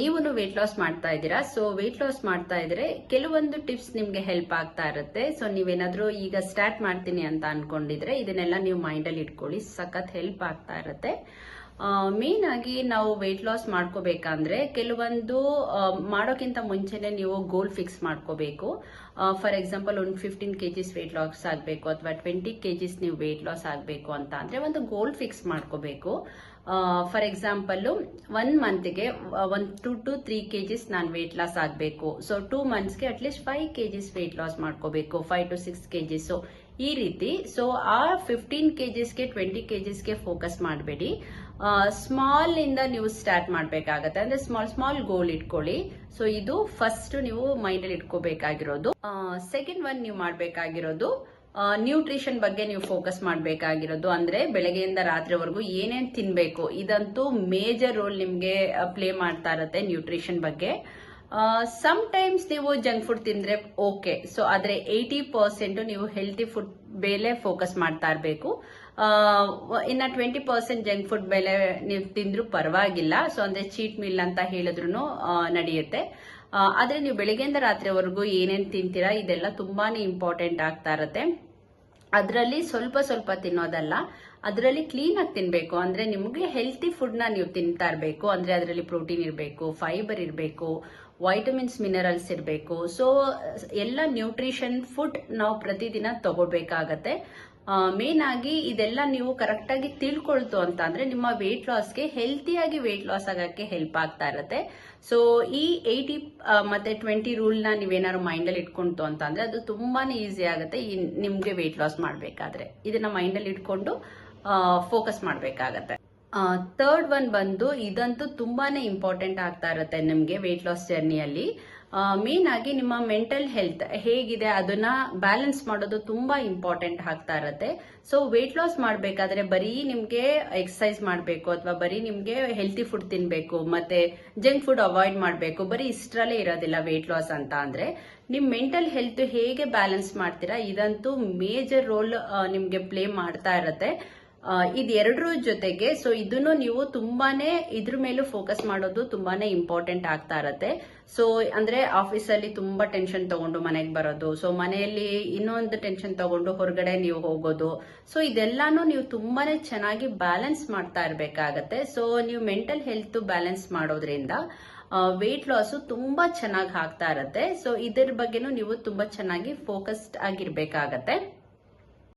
ನೀವು weight loss ಮಾಡ್ತಾ ಇದ್ದೀರಾ? ಸೊ ವೆಯ್ಟ್ ಲಾಸ್ ಮಾಡ್ತಾ ಇದ್ರೆ ಕೆಲವೊಂದು ಟಿಪ್ಸ್ ನಿಮ್ಗೆ ಹೆಲ್ಪ್ ಆಗ್ತಾ ಇರುತ್ತೆ. ಸೊ ನೀವೇನಾದ್ರೂ ಈಗ ಸ್ಟಾರ್ಟ್ ಮಾಡ್ತೀನಿ ಅಂತ ಅನ್ಕೊಂಡಿದ್ರೆ ಇದನ್ನೆಲ್ಲ ನೀವು ಮೈಂಡ್ ಅಲ್ಲಿ ಇಟ್ಕೊಳ್ಳಿ. ಸಖತ್ ಹೆಲ್ಪ್ ಆಗ್ತಾ ಇರುತ್ತೆ. ಮೇನ್ ಆಗಿ ನಾವು ವೆಯ್ಟ್ ಲಾಸ್ ಮಾಡ್ಕೋಬೇಕಂದ್ರೆ ಕೆಲವೊಂದು ಮಾಡೋಕ್ಕಿಂತ ಮುಂಚೆನೆ ನೀವು ಗೋಲ್ ಫಿಕ್ಸ್ ಮಾಡ್ಕೋಬೇಕು. ಫಾರ್ ಎಕ್ಸಾಂಪಲ್ ಒಂದು ಫಿಫ್ಟೀನ್ ಕೆಜಿಸ್ ವೆಯ್ಟ್ ಲಾಸ್ ಆಗಬೇಕು ಅಥವಾ ಟ್ವೆಂಟಿ ಕೆಜಿಸ್ ನೀವು ವೆಯ್ಟ್ ಲಾಸ್ ಆಗಬೇಕು ಅಂತ ಅಂದ್ರೆ ಒಂದು ಗೋಲ್ ಫಿಕ್ಸ್ ಮಾಡ್ಕೋಬೇಕು. For example one ಮಂತ್ಗೆ one to two three KGs ನಾನು ವೆಯ್ಟ್ ಲಾಸ್ ಆಗಬೇಕು. So two ಮಂತ್ಸ್ಗೆ at least five KGs weight loss ಮಾಡ್ಕೋಬೇಕು ಫೈವ್ ಟು ಸಿಕ್ಸ್ ಕೆಜಿಸ್ ಈ ರೀತಿ ಸೊ ಆ ಫಿಫ್ಟೀನ್ ಕೆಜಿಸ್ಗೆ ಟ್ವೆಂಟಿ ಕೆಜಿಸ್ಗೆ ಫೋಕಸ್ ಮಾಡಬೇಡಿ. ಸ್ಮಾಲ್ ಇಂದ ನೀವು ಸ್ಟಾರ್ಟ್ ಮಾಡಬೇಕಾಗತ್ತೆ. ಅಂದ್ರೆ ಸ್ಮಾಲ್ ಸ್ಮಾಲ್ ಗೋಲ್ ಇಟ್ಕೊಳ್ಳಿ. ಸೊ ಇದು ಫಸ್ಟ್ ನೀವು ಮೈಂಡಲ್ಲಿ ಇಟ್ಕೋಬೇಕಾಗಿರೋದು. ಸೆಕೆಂಡ್ ಒನ್ ನೀವು ಮಾಡಬೇಕಾಗಿರೋದು. ನ್ಯೂಟ್ರಿಷನ್ ಬಗ್ಗೆ ನೀವು ಫೋಕಸ್ ಮಾಡಬೇಕಾಗಿರೋದು ಅಂದ್ರೆ ಬೆಳಗ್ಗೆಯಿಂದ ರಾತ್ರಿವರೆಗೂ ಏನೇನು ತಿನ್ಬೇಕು? ಇದಂತೂ ಮೇಜರ್ ರೋಲ್ ನಿಮಗೆ ಪ್ಲೇ ಮಾಡ್ತಾ ಇರತ್ತೆ ನ್ಯೂಟ್ರಿಷನ್ ಬಗ್ಗೆ. ಸಮ್ ಟೈಮ್ಸ್ ನೀವು ಜಂಕ್ ಫುಡ್ ತಿಂದ್ರೆ ಓಕೆ ಸೊ ಆದರೆ ಏಯ್ಟಿ ಪರ್ಸೆಂಟ್ ನೀವು ಹೆಲ್ತಿ ಫುಡ್ ಮೇಲೆ ಫೋಕಸ್ ಮಾಡ್ತಾ ಇರಬೇಕು. ಇನ್ನ ಟ್ವೆಂಟಿ ಪರ್ಸೆಂಟ್ ಜಂಕ್ ಫುಡ್ ಮೇಲೆ ನೀವು ತಿಂದ್ರು ಪರವಾಗಿಲ್ಲ. ಸೊ ಅಂದ್ರೆ ಚೀಟ್ ಮೀಲ್ ಅಂತ ಹೇಳಿದ್ರು ನಡೆಯುತ್ತೆ. ಆದ್ರೆ ನೀವು ಬೆಳಗ್ಗೆಯಿಂದ ರಾತ್ರಿವರೆಗೂ ಏನೇನು ತಿಂತೀರಾ, ಇದೆಲ್ಲ ತುಂಬಾ ಇಂಪಾರ್ಟೆಂಟ್ ಆಗ್ತಾ ಇರತ್ತೆ. ಅದರಲ್ಲಿ ಸ್ವಲ್ಪ ಸ್ವಲ್ಪ ತಿನ್ನೋದಲ್ಲ, ಅದರಲ್ಲಿ ಕ್ಲೀನ್ ತಿನ್ನಬೇಕು ಅಂದ್ರೆ ನಿಮಗೆ ಹೆಲ್ತಿ ಫುಡ್ನ ನೀವು ತಿಂತಾ ಇರಬೇಕು. ಅಂದ್ರೆ ಅದರಲ್ಲಿ ಪ್ರೋಟೀನ್ ಇರಬೇಕು ಫೈಬರ್ ಇರಬೇಕು ವೈಟಮಿನ್ಸ್ ಮಿನರಲ್ಸ್ ಇರಬೇಕು. ಸೊ ಎಲ್ಲ ನ್ಯೂಟ್ರಿಷನ್ ಫುಡ್ ನಾವು ಪ್ರತಿದಿನ ತಗೋಬೇಕಾಗತ್ತೆ ಮೇನ್ ಆಗಿ ಇದೆಲ್ಲ ನೀವು ಕರೆಕ್ಟ್ ಆಗಿ ತಿಳ್ಕೊಳ್ತು ಅಂತ ಅಂದ್ರೆ ನಿಮ್ಮ ವೆಯ್ಟ್ ಲಾಸ್ಗೆ ಹೆಲ್ತಿಯಾಗಿ ವೆಯ್ಟ್ ಲಾಸ್ ಆಗಕ್ಕೆ ಹೆಲ್ಪ್ ಆಗ್ತಾ ಇರತ್ತೆ. ಸೊ ಈ ಏಯ್ಟಿ ಮತ್ತೆ ಟ್ವೆಂಟಿ ರೂಲ್ನ ನೀವೇನಾದ್ರು ಮೈಂಡ್ ಅಲ್ಲಿ ಇಟ್ಕೊಂತು ಅಂತ ಅಂದ್ರೆ ಅದು ತುಂಬಾನೇ ಈಸಿ ಆಗುತ್ತೆ ನಿಮಗೆ ವೆಯ್ಟ್ ಲಾಸ್ ಮಾಡ್ಬೇಕಾದ್ರೆ. ಇದನ್ನ ಮೈಂಡ್ ಅಲ್ಲಿ ಇಟ್ಕೊಂಡು ಫೋಕಸ್ ಮಾಡ್ಬೇಕಾಗತ್ತೆ. ಥರ್ಡ್ ಒನ್ ಬಂದು ಇದಂತೂ ತುಂಬಾನೇ ಇಂಪಾರ್ಟೆಂಟ್ ಆಗ್ತಾ ಇರುತ್ತೆ ನಿಮ್ಗೆ ವೆಯ್ಟ್ ಲಾಸ್ ಜರ್ನಿಯಲ್ಲಿ ಮೇನ್ ಆಗಿ ನಿಮ್ಮ ಮೆಂಟಲ್ ಹೆಲ್ತ್ ಹೇಗಿದೆ ಅದನ್ನ ಬ್ಯಾಲೆನ್ಸ್ ಮಾಡೋದು ತುಂಬಾ ಇಂಪಾರ್ಟೆಂಟ್ ಆಗ್ತಾ ಇರತ್ತೆ. ಸೊ ವೆಯ್ಟ್ ಲಾಸ್ ಮಾಡಬೇಕಾದ್ರೆ ಬರೀ ನಿಮ್ಗೆ ಎಕ್ಸಸೈಸ್ ಮಾಡಬೇಕು ಅಥವಾ ಬರೀ ನಿಮ್ಗೆ ಹೆಲ್ತಿ ಫುಡ್ ತಿನ್ಬೇಕು ಮತ್ತೆ ಜಂಕ್ ಫುಡ್ ಅವಾಯ್ಡ್ ಮಾಡಬೇಕು. ಬರೀ ಇಷ್ಟರಲ್ಲೇ ಇರೋದಿಲ್ಲ ವೆಯ್ಟ್ ಲಾಸ್ ಅಂತ ಅಂದ್ರೆ. ನಿಮ್ ಮೆಂಟಲ್ ಹೆಲ್ತ್ ಹೇಗೆ ಬ್ಯಾಲೆನ್ಸ್ ಮಾಡ್ತೀರಾ? ಇದಂತೂ ಮೇಜರ್ ರೋಲ್ ನಿಮ್ಗೆ ಪ್ಲೇ ಮಾಡ್ತಾ ಇರತ್ತೆ. ಇದೆರಡರ ಜೊತೆಗೆ ಸೊ ಇದನ್ನು ನೀವು ತುಂಬಾನೇ ಇದ್ರ ಮೇಲೂ ಫೋಕಸ್ ಮಾಡೋದು ತುಂಬಾನೇ ಇಂಪಾರ್ಟೆಂಟ್ ಆಗ್ತಾ ಇರತ್ತೆ. ಸೊ ಅಂದ್ರೆ ಆಫೀಸಲ್ಲಿ ತುಂಬಾ ಟೆನ್ಷನ್ ತಗೊಂಡು ಮನೆಗೆ ಬರೋದು ಸೊ ಮನೆಯಲ್ಲಿ ಇನ್ನೊಂದು ಟೆನ್ಷನ್ ತಗೊಂಡು ಹೊರಗಡೆ ನೀವು ಹೋಗೋದು ಸೊ ಇದೆಲ್ಲಾನು ನೀವು ತುಂಬಾನೇ ಚೆನ್ನಾಗಿ ಬ್ಯಾಲೆನ್ಸ್ ಮಾಡ್ತಾ ಇರಬೇಕಾಗತ್ತೆ. ಸೊ ನೀವು ಮೆಂಟಲ್ ಹೆಲ್ತ್ ಬ್ಯಾಲೆನ್ಸ್ ಮಾಡೋದ್ರಿಂದ ವೆಯ್ಟ್ ಲಾಸ್ ತುಂಬಾ ಚೆನ್ನಾಗಿ ಆಗ್ತಾ ಇರತ್ತೆ. ಸೊ ಇದ್ರ ಬಗ್ಗೆನೂ ನೀವು ತುಂಬಾ ಚೆನ್ನಾಗಿ ಫೋಕಸ್ಡ್ ಆಗಿರ್ಬೇಕಾಗತ್ತೆ.